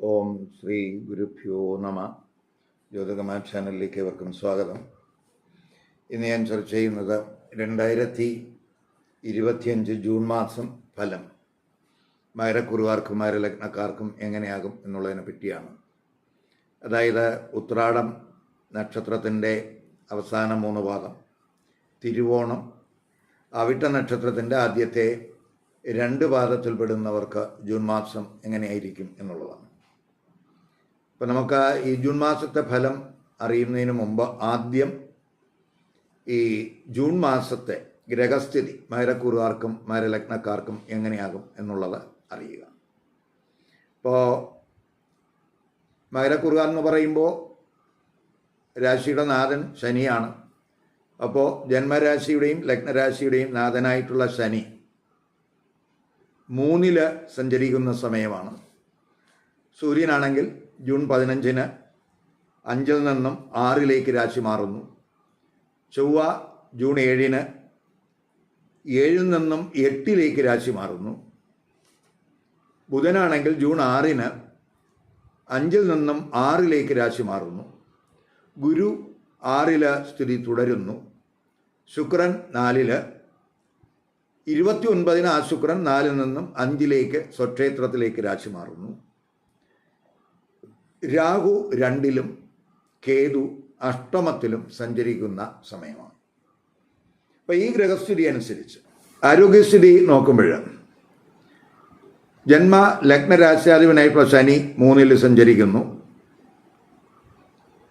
ഓം ശ്രീ ഗുരുഭ്യോ നമ. ജ്യോതികമാ ചാനലിലേക്ക് ഏവർക്കും സ്വാഗതം. ഇന്ന് ഞാൻ ചർച്ച ചെയ്യുന്നത് രണ്ടായിരത്തി ഇരുപത്തിയഞ്ച് ജൂൺ മാസം ഫലം. മകരക്കുറുകാർക്കും മകരലഗ്നക്കാർക്കും എങ്ങനെയാകും എന്നുള്ളതിനെ പറ്റിയാണ്. അതായത് ഉത്രാടം നക്ഷത്രത്തിന്റെ അവസാന മൂന്ന് പാദം തിരുവോണം അവിട്ട നക്ഷത്രത്തിന്റെ ആദ്യത്തെ രണ്ട് പാദത്തിൽപ്പെടുന്നവർക്ക് ജൂൺ മാസം എങ്ങനെയായിരിക്കും എന്നുള്ളതാണ്. അപ്പം നമുക്ക് ഈ ജൂൺ മാസത്തെ ഫലം അറിയുന്നതിന് മുമ്പ് ആദ്യം ഈ ജൂൺ മാസത്തെ ഗ്രഹസ്ഥിതി മകരക്കുറുകാർക്കും മകരലഗ്നക്കാർക്കും എങ്ങനെയാകും എന്നുള്ളത് അറിയുക. ഇപ്പോൾ മകരക്കുറുകാർ എന്ന് പറയുമ്പോൾ രാശിയുടെ നാഥൻ ശനിയാണ്. അപ്പോൾ ജന്മരാശിയുടെയും ലഗ്നരാശിയുടെയും നാഥനായിട്ടുള്ള ശനി മൂന്നിൽ സഞ്ചരിക്കുന്ന സമയമാണ്. സൂര്യനാണെങ്കിൽ ജൂൺ പതിനഞ്ചിന് അഞ്ചിൽ നിന്നും ആറിലേക്ക് രാശി മാറുന്നു. ചൊവ്വ ജൂൺ ഏഴിന് ഏഴിൽ നിന്നും എട്ടിലേക്ക് രാശി മാറുന്നു. ബുധനാണെങ്കിൽ ജൂൺ ആറിന് അഞ്ചിൽ നിന്നും ആറിലേക്ക് രാശി മാറുന്നു. ഗുരു ആറിൽ സ്ഥിതി തുടരുന്നു. ശുക്രൻ നാലിൽ ഇരുപത്തി ഒൻപതിന് ആ ശുക്രൻ നാലിൽ നിന്നും അഞ്ചിലേക്ക് സ്വക്ഷേത്രത്തിലേക്ക് രാശി മാറുന്നു. രാഹു രണ്ടിലും കേതു അഷ്ടമത്തിലും സഞ്ചരിക്കുന്ന സമയമാണ്. അപ്പം ഈ ഗ്രഹസ്ഥിതി അനുസരിച്ച് ആരോഗ്യസ്ഥിതി നോക്കുമ്പോൾ ജന്മ ലഗ്നരാശാധിപനായിട്ടുള്ള ശനി മൂന്നിൽ സഞ്ചരിക്കുന്നു.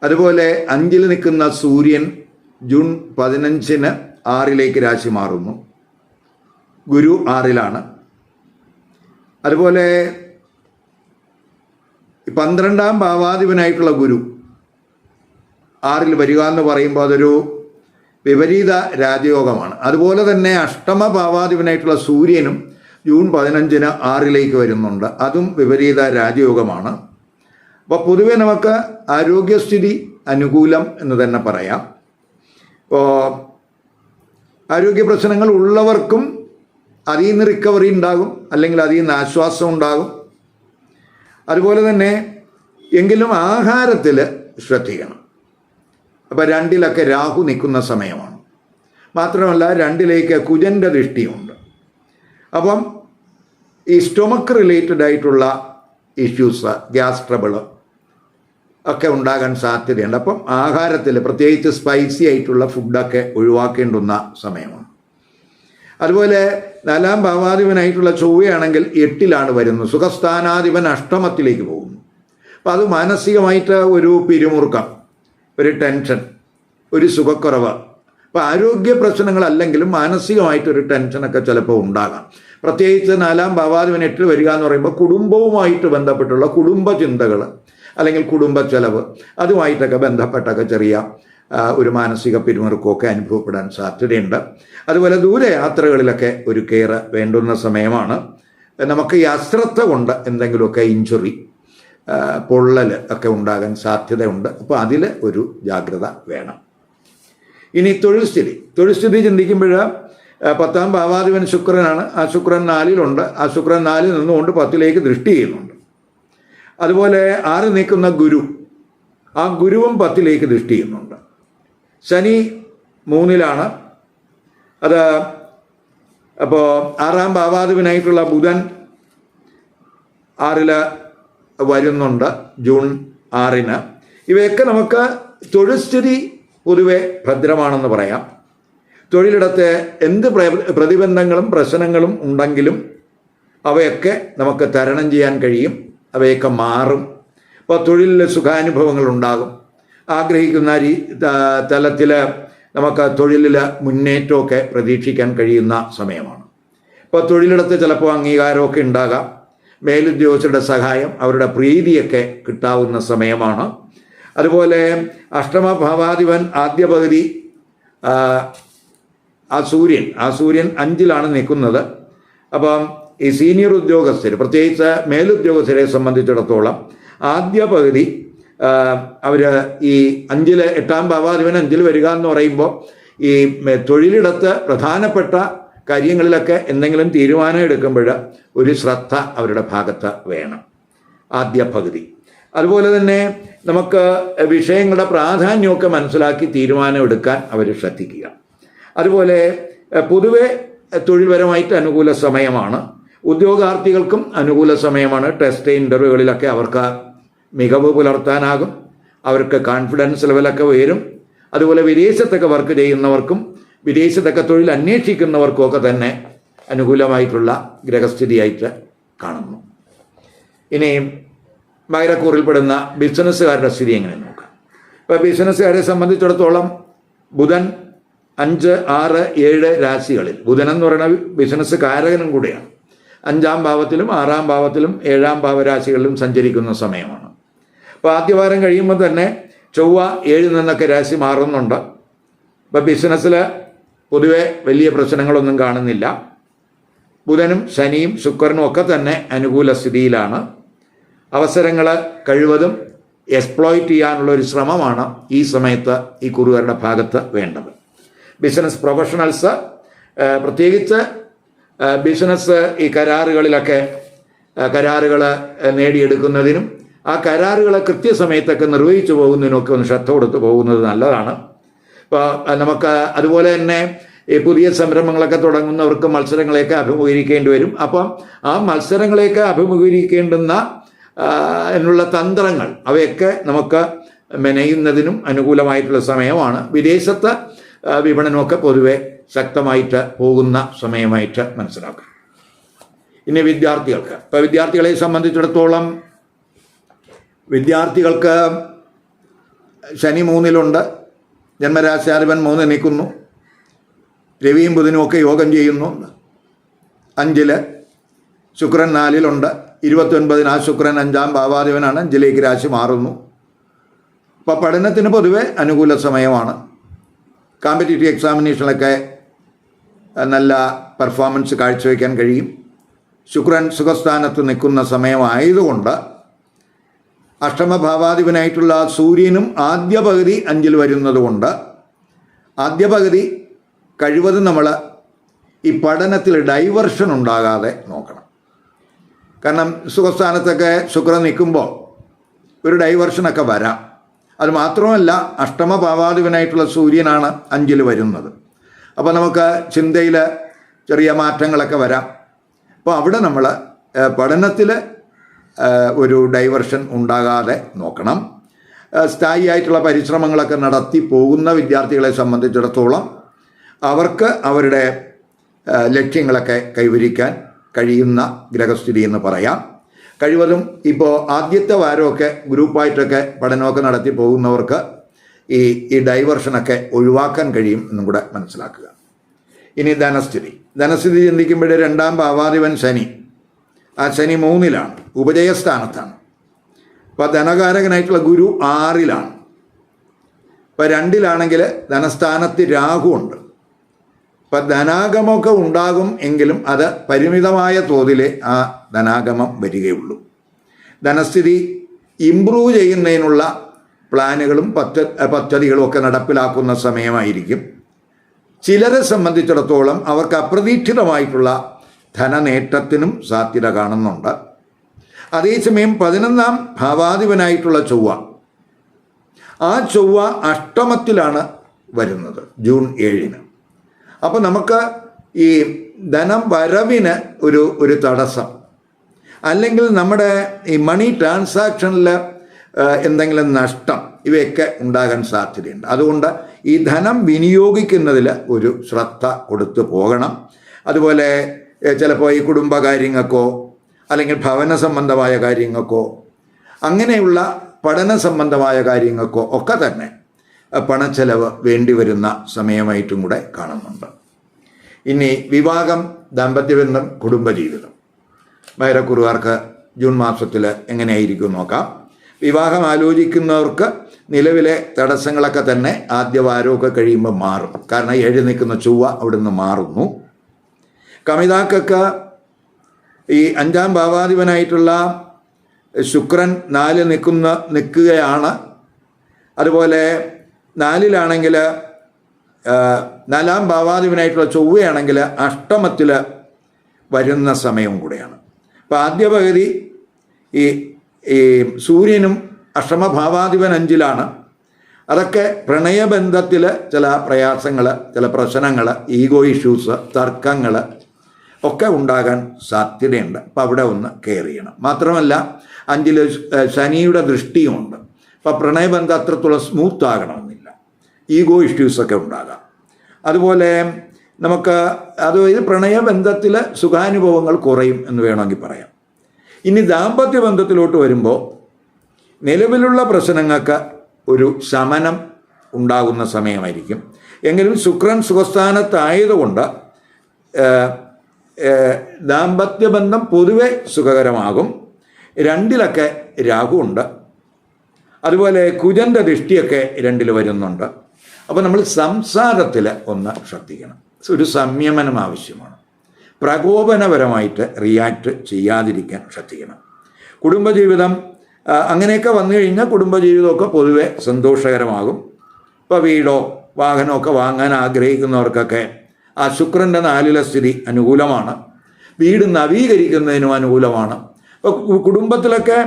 അതുപോലെ അഞ്ചിൽ നിൽക്കുന്ന സൂര്യൻ ജൂൺ പതിനഞ്ചിന് ആറിലേക്ക് രാശി മാറുന്നു. ഗുരു ആറിലാണ്. അതുപോലെ പന്ത്രണ്ടാം ഭാവാധിപനായിട്ടുള്ള ഗുരു. ആറിൽ വരിക എന്ന് പറയുമ്പോൾ അതൊരു വിപരീത രാജയോഗമാണ്. അതുപോലെ തന്നെ അഷ്ടമ ഭാവാധിപനായിട്ടുള്ള സൂര്യനും ജൂൺ പതിനഞ്ചിന് ആറിലേക്ക് വരുന്നുണ്ട്. അതും വിപരീത രാജയോഗമാണ്. അപ്പോൾ പൊതുവെ നമുക്ക് ആരോഗ്യസ്ഥിതി അനുകൂലം എന്ന് തന്നെ പറയാം. ഇപ്പോൾ ആരോഗ്യ പ്രശ്നങ്ങൾ ഉള്ളവർക്കും അതിൽ നിന്ന് റിക്കവറി ഉണ്ടാകും അല്ലെങ്കിൽ അതിൽ നിന്ന് ആശ്വാസം ഉണ്ടാകും. അതുപോലെ തന്നെ എങ്കിലും ആഹാരത്തിൽ ശ്രദ്ധിക്കണം. അപ്പം രണ്ടിലൊക്കെ രാഹു നിൽക്കുന്ന സമയമാണ്. മാത്രമല്ല രണ്ടിലേക്ക് കുജന്റെ ദൃഷ്ടിയുണ്ട്. അപ്പം ഈ സ്റ്റൊമക്ക് റിലേറ്റഡ് ആയിട്ടുള്ള ഇഷ്യൂസ് ഗ്യാസ് ട്രബിൾ ഒക്കെ ഉണ്ടാകാൻ സാധ്യതയുണ്ട്. അപ്പം ആഹാരത്തിൽ പ്രത്യേകിച്ച് സ്പൈസി ആയിട്ടുള്ള ഫുഡൊക്കെ ഒഴിവാക്കേണ്ടുന്ന സമയമാണ്. അതുപോലെ നാലാം ഭാവാധിപനായിട്ടുള്ള ചൊവ്വയാണെങ്കിൽ എട്ടിലാണ് വരുന്നത് സുഖസ്ഥാനാധിപൻ അഷ്ടമത്തിലേക്ക് പോകുന്നു. അപ്പം അത് മാനസികമായിട്ട് ഒരു പിരിമുറുക്കം ഒരു ടെൻഷൻ ഒരു സുഖക്കുറവ്. അപ്പോൾ ആരോഗ്യ പ്രശ്നങ്ങളല്ലെങ്കിലും മാനസികമായിട്ടൊരു ടെൻഷനൊക്കെ ചിലപ്പോൾ ഉണ്ടാകാം. പ്രത്യേകിച്ച് നാലാം ഭാവാധിപൻ എട്ടിൽ വരിക എന്ന് പറയുമ്പോൾ കുടുംബവുമായിട്ട് ബന്ധപ്പെട്ടുള്ള കുടുംബ ചിന്തകൾ അല്ലെങ്കിൽ കുടുംബ ചെലവ് അതുമായിട്ടൊക്കെ ബന്ധപ്പെട്ടൊക്കെ ചെറിയ ഒരു മാനസിക പിരിമുറുക്കമൊക്കെ അനുഭവപ്പെടാൻ സാധ്യതയുണ്ട്. അതുപോലെ ദൂരയാത്രകളിലൊക്കെ ഒരു കെയർ വേണ്ടുന്ന സമയമാണ്. നമുക്ക് ഈ അശ്രദ്ധ കൊണ്ട് എന്തെങ്കിലുമൊക്കെ ഇഞ്ചുറി പൊള്ളൽ ഒക്കെ ഉണ്ടാകാൻ സാധ്യതയുണ്ട്. അപ്പോൾ അതിൽ ഒരു ജാഗ്രത വേണം. ഇനി തൊഴിൽ സ്ഥിതി. തൊഴിൽ സ്ഥിതി ചിന്തിക്കുമ്പോൾ പത്താം ഭാവാധിപൻ ശുക്രനാണ്. ആ ശുക്രൻ നാലിലുണ്ട്. ആ ശുക്രൻ നാലിൽ നിന്നുകൊണ്ട് പത്തിലേക്ക് ദൃഷ്ടി ചെയ്യുന്നുണ്ട്. അതുപോലെ ആറ് നിൽക്കുന്ന ഗുരു. ആ ഗുരുവും പത്തിലേക്ക് ദൃഷ്ടി ചെയ്യുന്നുണ്ട്. ശനി മൂന്നിലാണ്. അത് അപ്പോൾ ആറാം ഭാവാധിപനായിട്ടുള്ള ബുധൻ ആറിൽ വരുന്നുണ്ട് ജൂൺ ആറിന്. ഇവയൊക്കെ നമുക്ക് തൊഴിൽസ്ഥിതി പൊതുവെ ഭദ്രമാണെന്ന് പറയാം. തൊഴിലിടത്തെ എന്ത് പ്രതിബന്ധങ്ങളും പ്രശ്നങ്ങളും ഉണ്ടെങ്കിലും അവയൊക്കെ നമുക്ക് തരണം ചെയ്യാൻ കഴിയും അവയൊക്കെ മാറും. അപ്പോൾ തൊഴിലിൽ സുഖാനുഭവങ്ങൾ ഉണ്ടാകും ആഗ്രഹിക്കുന്ന രീ തലത്തിൽ നമുക്ക് തൊഴിലിൽ മുന്നേറ്റമൊക്കെ പ്രതീക്ഷിക്കാൻ കഴിയുന്ന സമയമാണ്. ഇപ്പോൾ തൊഴിലിടത്ത് ചിലപ്പോൾ അംഗീകാരമൊക്കെ ഉണ്ടാകാം. മേലുദ്യോഗസ്ഥരുടെ സഹായം അവരുടെ പ്രീതിയൊക്കെ കിട്ടാവുന്ന സമയമാണ്. അതുപോലെ അഷ്ടമഭാവാധിപൻ ആദ്യ പകുതി ആ സൂര്യൻ ആ സൂര്യൻ അഞ്ചിലാണ് നിൽക്കുന്നത്. അപ്പം ഈ സീനിയർ ഉദ്യോഗസ്ഥർ പ്രത്യേകിച്ച് മേലുദ്യോഗസ്ഥരെ സംബന്ധിച്ചിടത്തോളം ആദ്യ പകുതി അവർ ഈ അഞ്ചിൽ എട്ടാം ഭാവാധിപൻ അഞ്ചിൽ വരിക എന്ന് പറയുമ്പോൾ ഈ തൊഴിലിടത്ത് പ്രധാനപ്പെട്ട കാര്യങ്ങളിലൊക്കെ എന്തെങ്കിലും തീരുമാനം എടുക്കുമ്പോൾ ഒരു ശ്രദ്ധ അവരുടെ ഭാഗത്ത് വേണം. ആദ്യ പകുതി. അതുപോലെ തന്നെ നമുക്ക് വിഷയങ്ങളുടെ പ്രാധാന്യമൊക്കെ മനസ്സിലാക്കി തീരുമാനം എടുക്കാൻ അവർ ശ്രദ്ധിക്കുക. അതുപോലെ പൊതുവെ തൊഴിൽപരമായിട്ട് അനുകൂല സമയമാണ്. ഉദ്യോഗാർത്ഥികൾക്കും അനുകൂല സമയമാണ്. ടെസ്റ്റ് ഇന്റർവ്യൂകളിലൊക്കെ അവർക്ക് മികവ് പുലർത്താനാകും. അവർക്ക് കോൺഫിഡൻസ് ലെവലൊക്കെ ഉയരും. അതുപോലെ വിദേശത്തൊക്കെ വർക്ക് ചെയ്യുന്നവർക്കും വിദേശത്തൊക്കെ തൊഴിൽ അന്വേഷിക്കുന്നവർക്കും ഒക്കെ തന്നെ അനുകൂലമായിട്ടുള്ള ഗ്രഹസ്ഥിതിയായിട്ട് കാണുന്നു. ഇനി മകരക്കൂറിൽപ്പെടുന്ന ബിസിനസ്സുകാരുടെ സ്ഥിതി എങ്ങനെ നോക്കാം? ഇപ്പോൾ ബിസിനസ്സുകാരെ സംബന്ധിച്ചിടത്തോളം ബുധൻ അഞ്ച് ആറ് ഏഴ് രാശികളിൽ ബുധൻ എന്ന് പറയുന്ന ബിസിനസ് കാരകനും കൂടിയാണ്. അഞ്ചാം ഭാവത്തിലും ആറാം ഭാവത്തിലും ഏഴാം ഭാവരാശികളിലും സഞ്ചരിക്കുന്ന സമയമാണ്. അപ്പോൾ ആദ്യവാരം കഴിയുമ്പോൾ തന്നെ ചൊവ്വ ഏഴിൽ നിന്നൊക്കെ രാശി മാറുന്നുണ്ട്. ഇപ്പം ബിസിനസ്സിൽ പൊതുവെ വലിയ പ്രശ്നങ്ങളൊന്നും കാണുന്നില്ല. ബുധനും ശനിയും ശുക്രനും ഒക്കെ തന്നെ അനുകൂല സ്ഥിതിയിലാണ്. അവസരങ്ങൾ കഴിവതും എക്സ്പ്ലോയിറ്റ് ചെയ്യാനുള്ള ഒരു ശ്രമമാണ് ഈ സമയത്ത് ഈ കുറുകാരുടെ ഭാഗത്ത് വേണ്ടത്. ബിസിനസ് പ്രൊഫഷണൽസ് പ്രത്യേകിച്ച് ബിസിനസ് ഈ കരാറുകളിലൊക്കെ കരാറുകൾ നേടിയെടുക്കുന്നതിനും ആ കരാറുകളെ കൃത്യസമയത്തൊക്കെ നിർവഹിച്ചു പോകുന്നതിനൊക്കെ ഒന്ന് ശ്രദ്ധ കൊടുത്ത് പോകുന്നത് നല്ലതാണ്. ഇപ്പോൾ നമുക്ക് അതുപോലെ തന്നെ ഈ പുതിയ സംരംഭങ്ങളൊക്കെ തുടങ്ങുന്നവർക്ക് മത്സരങ്ങളെയൊക്കെ അഭിമുഖീകരിക്കേണ്ടി വരും. അപ്പം ആ മത്സരങ്ങളെയൊക്കെ അഭിമുഖീകരിക്കേണ്ടുന്ന എന്നുള്ള തന്ത്രങ്ങൾ അവയൊക്കെ നമുക്ക് മെനയുന്നതിനും അനുകൂലമായിട്ടുള്ള സമയമാണ്. വിദേശത്ത് വിപണനമൊക്കെ പൊതുവെ ശക്തമായിട്ട് പോകുന്ന സമയമായിട്ട് മനസ്സിലാക്കാം. ഇനി വിദ്യാർത്ഥികൾക്ക്. ഇപ്പോൾ വിദ്യാർത്ഥികളെ സംബന്ധിച്ചിടത്തോളം വിദ്യാർത്ഥികൾക്ക് ശനി മൂന്നിലുണ്ട് ജന്മരാശാധിപൻ മൂന്ന് നിൽക്കുന്നു രവിയും ബുധനും ഒക്കെ യോഗം ചെയ്യുന്നു. അഞ്ചിൽ ശുക്രൻ നാലിലുണ്ട് ഇരുപത്തൊൻപതിന് ആ ശുക്രൻ അഞ്ചാം ഭാവാധിപനാണ് അഞ്ചിലേക്ക് രാശി മാറുന്നു. അപ്പോൾ പഠനത്തിന് പൊതുവെ അനുകൂല സമയമാണ്. കോമ്പറ്റേറ്റീവ് എക്സാമിനേഷനിലൊക്കെ നല്ല പെർഫോമൻസ് കാഴ്ചവെക്കാൻ കഴിയും. ശുക്രൻ സുഖസ്ഥാനത്ത് നിൽക്കുന്ന സമയമായതുകൊണ്ട് അഷ്ടമഭാവാധിപനായിട്ടുള്ള സൂര്യനും ആദ്യ പകുതി അഞ്ചിൽ വരുന്നതുകൊണ്ട് ആദ്യ പകുതി കഴിവതും നമ്മൾ ഈ പഠനത്തിൽ ഡൈവർഷൻ ഉണ്ടാകാതെ നോക്കണം. കാരണം സുഖസ്ഥാനത്തൊക്കെ ശുക്രൻ നിൽക്കുമ്പോൾ ഒരു ഡൈവർഷനൊക്കെ വരാം. അത് മാത്രമല്ല അഷ്ടമഭാവാധിപനായിട്ടുള്ള സൂര്യനാണ് അഞ്ചിൽ വരുന്നത്. അപ്പോൾ നമുക്ക് ചിന്തയിൽ ചെറിയ മാറ്റങ്ങളൊക്കെ വരാം. അപ്പോൾ അവിടെ നമ്മൾ പഠനത്തിൽ ഒരു ഡൈവർഷൻ ഉണ്ടാകാതെ നോക്കണം. സ്ഥായിയായിട്ടുള്ള പരിശ്രമങ്ങളൊക്കെ നടത്തി പോകുന്ന വിദ്യാർത്ഥികളെ സംബന്ധിച്ചിടത്തോളം അവർക്ക് അവരുടെ ലക്ഷ്യങ്ങളൊക്കെ കൈവരിക്കാൻ കഴിയുന്ന ഗ്രഹസ്ഥിതി എന്ന് പറയാം. കഴിവതും ഇപ്പോൾ ആദ്യത്തെ വാരമൊക്കെ ഗ്രൂപ്പായിട്ടൊക്കെ പഠനമൊക്കെ നടത്തി പോകുന്നവർക്ക് ഈ ഈ ഡൈവർഷനൊക്കെ ഒഴിവാക്കാൻ കഴിയും എന്നും കൂടെ മനസ്സിലാക്കുക. ഇനി ധനസ്ഥിതി. ധനസ്ഥിതി ചിന്തിക്കുമ്പോഴേ രണ്ടാം ഭാവാധിപൻ ശനി. ആ ശനി മൂന്നിലാണ് ഉപജയസ്ഥാനത്താണ്. അപ്പോൾ ധനകാരകനായിട്ടുള്ള ഗുരു ആറിലാണ്. ഇപ്പോൾ രണ്ടിലാണെങ്കിൽ ധനസ്ഥാനത്ത് രാഹു ഉണ്ട്. അപ്പം ധനാഗമമൊക്കെ ഉണ്ടാകും എങ്കിലും അത് പരിമിതമായ തോതിലേ ആ ധനാഗമം വരികയുള്ളൂ. ധനസ്ഥിതി ഇംപ്രൂവ് ചെയ്യുന്നതിനുള്ള പ്ലാനുകളും പദ്ധ പദ്ധതികളും ഒക്കെ നടപ്പിലാക്കുന്ന സമയമായിരിക്കും. ചിലരെ സംബന്ധിച്ചിടത്തോളം അവർക്ക് അപ്രതീക്ഷിതമായിട്ടുള്ള ധനനേട്ടത്തിനും സാധ്യത കാണുന്നുണ്ട്. അതേസമയം പതിനൊന്നാം ഭാവാധിപനായിട്ടുള്ള ചൊവ്വ. ആ ചൊവ്വ അഷ്ടമത്തിലാണ് വരുന്നത് ജൂൺ ഏഴിന്. അപ്പോൾ നമുക്ക് ഈ ധനം വരവിന് ഒരു ഒരു തടസ്സം. അല്ലെങ്കിൽ നമ്മുടെ ഈ മണി ട്രാൻസാക്ഷനിൽ എന്തെങ്കിലും നഷ്ടം ഇവയൊക്കെ ഉണ്ടാകാൻ സാധ്യതയുണ്ട്. അതുകൊണ്ട് ഈ ധനം വിനിയോഗിക്കുന്നതിൽ ഒരു ശ്രദ്ധ കൊടുത്തു പോകണം. അതുപോലെ ചിലപ്പോൾ ഈ കുടുംബകാര്യങ്ങൾക്കോ അല്ലെങ്കിൽ ഭവന സംബന്ധമായ കാര്യങ്ങൾക്കോ അങ്ങനെയുള്ള പഠന സംബന്ധമായ കാര്യങ്ങൾക്കോ ഒക്കെ തന്നെ പണച്ചെലവ് വേണ്ടി വരുന്ന സമയമായിട്ടും കൂടെ കാണുന്നുണ്ട്. ഇനി വിവാഹം ദാമ്പത്യബന്ധം കുടുംബജീവിതം. വൈരക്കുറുകാർക്ക് ജൂൺ മാസത്തിൽ എങ്ങനെയായിരിക്കും നോക്കാം. വിവാഹം ആലോചിക്കുന്നവർക്ക് നിലവിലെ തടസ്സങ്ങളൊക്കെ തന്നെ ആദ്യ വാരമൊക്കെ കഴിയുമ്പോൾ മാറും. കാരണം എഴുന്നേൽക്കുന്ന നിൽക്കുന്ന ചൊവ്വ അവിടുന്ന് മാറുന്നു. കമിതാക്കൾക്ക് ഈ അഞ്ചാം ഭാവാധിപനായിട്ടുള്ള ശുക്രൻ നാല് നിൽക്കുന്ന നിൽക്കുകയാണ്. അതുപോലെ നാലിലാണെങ്കിൽ നാലാം ഭാവാധിപനായിട്ടുള്ള ചൊവ്വയാണെങ്കിൽ അഷ്ടമത്തിൽ വരുന്ന സമയവും കൂടെയാണ്. അപ്പോൾ ആദ്യ പകുതി ഈ ഈ സൂര്യനും അഷ്ടമഭാവാധിപൻ അഞ്ചിലാണ്. അതൊക്കെ പ്രണയബന്ധത്തിൽ ചില പ്രയാസങ്ങൾ ചില പ്രശ്നങ്ങൾ ഈഗോ ഇഷ്യൂസ് തർക്കങ്ങൾ ഒക്കെ ഉണ്ടാകാൻ സാധ്യതയുണ്ട്. അപ്പം അവിടെ ഒന്ന് കെയർ ചെയ്യണം മാത്രമല്ല അഞ്ചിൽ ശനിയുടെ ദൃഷ്ടിയുമുണ്ട് അപ്പം പ്രണയബന്ധം അത്രത്തോളം സ്മൂത്ത് ആകണമെന്നില്ല. ഈഗോ ഇഷ്യൂസൊക്കെ ഉണ്ടാകാം. അതുപോലെ നമുക്ക് അത് ഇത് പ്രണയബന്ധത്തിൽ സുഖാനുഭവങ്ങൾ കുറയും എന്ന് വേണമെങ്കിൽ പറയാം. ഇനി ദാമ്പത്യ ബന്ധത്തിലോട്ട് വരുമ്പോൾ നിലവിലുള്ള പ്രശ്നങ്ങൾക്ക് ഒരു ശമനം ഉണ്ടാകുന്ന സമയമായിരിക്കും. എങ്കിലും ശുക്രൻ സുഖസ്ഥാനത്തായതുകൊണ്ട് ഏഹ്, ഏഹ്, ദാമ്പത്യ ബന്ധം പൊതുവെ സുഖകരമാകും. രണ്ടിലൊക്കെ രാഹുണ്ട് അതുപോലെ കുജന്റെ ദൃഷ്ടിയൊക്കെ രണ്ടിൽ വരുന്നുണ്ട്. അപ്പോൾ നമ്മൾ സംസാരത്തിൽ ഒന്ന് ശ്രദ്ധിക്കണം. ഒരു സംയമനം ആവശ്യമാണ്. പ്രകോപനപരമായിട്ട് റിയാക്ട് ചെയ്യാതിരിക്കാൻ ശ്രദ്ധിക്കണം. കുടുംബജീവിതം അങ്ങനെയൊക്കെ വന്നു കഴിഞ്ഞാൽ കുടുംബജീവിതമൊക്കെ പൊതുവെ സന്തോഷകരമാകും. ഇപ്പോൾ വീടോ വാഹനമൊക്കെ വാങ്ങാൻ ആഗ്രഹിക്കുന്നവർക്കൊക്കെ ആ ശുക്രന്റെ നാലിലെ സ്ഥിതി അനുകൂലമാണ്. വീട് നവീകരിക്കുന്നതിനും അനുകൂലമാണ്. കുടുംബത്തിലൊക്കെ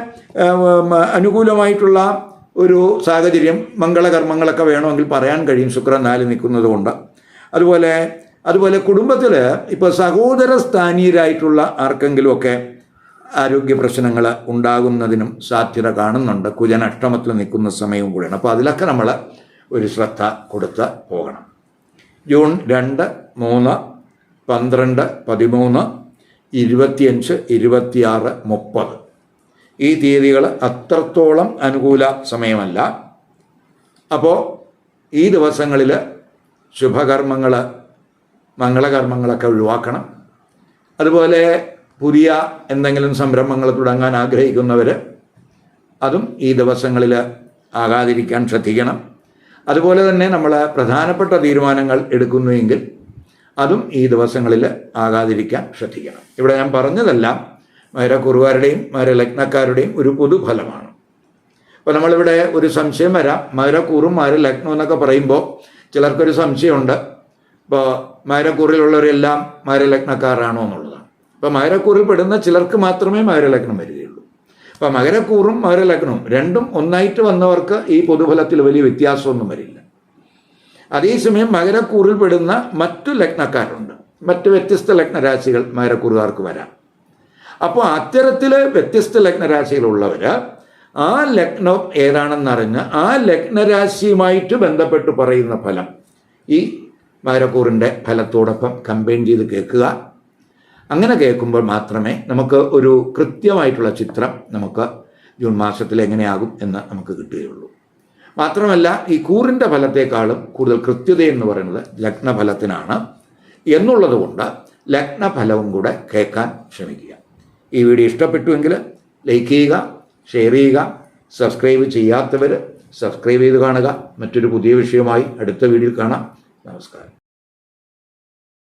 അനുകൂലമായിട്ടുള്ള ഒരു സാഹചര്യം മംഗളകർമ്മങ്ങളൊക്കെ വേണമെങ്കിൽ പറയാൻ കഴിയും ശുക്രൻ നാല് നിൽക്കുന്നത് കൊണ്ട്. അതുപോലെ അതുപോലെ കുടുംബത്തിൽ ഇപ്പോൾ സഹോദര സ്ഥാനീയരായിട്ടുള്ള ആർക്കെങ്കിലുമൊക്കെ ആരോഗ്യ പ്രശ്നങ്ങൾ ഉണ്ടാകുന്നതിനും സാധ്യത കാണുന്നുണ്ട്. കുജൻ അഷ്ടമത്തിൽ നിൽക്കുന്ന സമയവും കൂടിയാണ്. അപ്പോൾ അതിലൊക്കെ നമ്മൾ ഒരു ശ്രദ്ധ കൊടുത്ത് പോകണം. ജൂൺ രണ്ട് മൂന്ന് പന്ത്രണ്ട് പതിമൂന്ന് ഇരുപത്തിയഞ്ച് ഇരുപത്തിയാറ് മുപ്പത്. ഈ തീയതികൾ അത്രത്തോളം അനുകൂല സമയമല്ല. അപ്പോൾ ഈ ദിവസങ്ങളിൽ ശുഭകർമ്മങ്ങൾ മംഗളകർമ്മങ്ങളൊക്കെ ഒഴിവാക്കണം. അതുപോലെ പുതിയ എന്തെങ്കിലും സംരംഭങ്ങൾ തുടങ്ങാൻ ആഗ്രഹിക്കുന്നവർ അതും ഈ ദിവസങ്ങളിൽ ആകാതിരിക്കാൻ ശ്രദ്ധിക്കണം. അതുപോലെ തന്നെ നമ്മൾ പ്രധാനപ്പെട്ട തീരുമാനങ്ങൾ എടുക്കുന്നുവെങ്കിൽ അതും ഈ ദിവസങ്ങളിൽ ആകാതിരിക്കാൻ ശ്രദ്ധിക്കണം. ഇവിടെ ഞാൻ പറഞ്ഞതെല്ലാം മകരക്കുറുകാരുടെയും മകരലഗ്നക്കാരുടെയും ഒരു പൊതുഫലമാണ്. അപ്പോൾ നമ്മളിവിടെ ഒരു സംശയം വരാം. മകരക്കൂറും മകരലഗ്നം എന്നൊക്കെ പറയുമ്പോൾ ചിലർക്കൊരു സംശയമുണ്ട്. ഇപ്പോൾ മകരക്കൂറിലുള്ളവരെല്ലാം മകരലഗ്നക്കാരാണോ എന്നുള്ളതാണ്. അപ്പോൾ മകരക്കൂറിൽ പെടുന്ന ചിലർക്ക് മാത്രമേ മകരലഗ്നം വരികയുള്ളൂ. അപ്പോൾ മകരക്കൂറും മകരലഗ്നവും രണ്ടും ഒന്നായിട്ട് വന്നവർക്ക് ഈ പൊതുഫലത്തിൽ വലിയ വ്യത്യാസമൊന്നും വരില്ല. അതേസമയം മകരക്കൂറിൽ പെടുന്ന മറ്റു ലഗ്നക്കാരുണ്ട്. മറ്റു വ്യത്യസ്ത ലഗ്നരാശികൾ മകരക്കൂറുകാർക്ക് വരാം. അപ്പോൾ അത്തരത്തിൽ വ്യത്യസ്ത ലഗ്നരാശികളുള്ളവർ ആ ലഗ്നം ഏതാണെന്നറിഞ്ഞ് ആ ലഗ്നരാശിയുമായിട്ട് ബന്ധപ്പെട്ട് പറയുന്ന ഫലം ഈ മകരക്കൂറിന്റെ ഫലത്തോടൊപ്പം കമ്പൈൻ ചെയ്ത് കേൾക്കുക. അങ്ങനെ കേൾക്കുമ്പോൾ മാത്രമേ നമുക്ക് ഒരു കൃത്യമായിട്ടുള്ള ചിത്രം നമുക്ക് ജൂൺ മാസത്തിൽ എങ്ങനെയാകും എന്ന് നമുക്ക് കിട്ടുകയുള്ളൂ. മാത്രമല്ല ഈ കൂറിന്റെ ഫലത്തെക്കാളും കൂടുതൽ കൃത്യത എന്ന് പറയുന്നത് ലഗ്നഫലത്തിനാണ് എന്നുള്ളത് കൊണ്ട് ലഗ്നഫലവും കൂടെ കേൾക്കാൻ ശ്രമിക്കുക. ഈ വീഡിയോ ഇഷ്ടപ്പെട്ടുവെങ്കിൽ ലൈക്ക് ചെയ്യുക ഷെയർ ചെയ്യുക സബ്സ്ക്രൈബ് ചെയ്യാത്തവർ സബ്സ്ക്രൈബ് ചെയ്ത് കാണുക. മറ്റൊരു പുതിയ വിഷയമായി അടുത്ത വീഡിയോയിൽ കാണാം. നമസ്കാരം.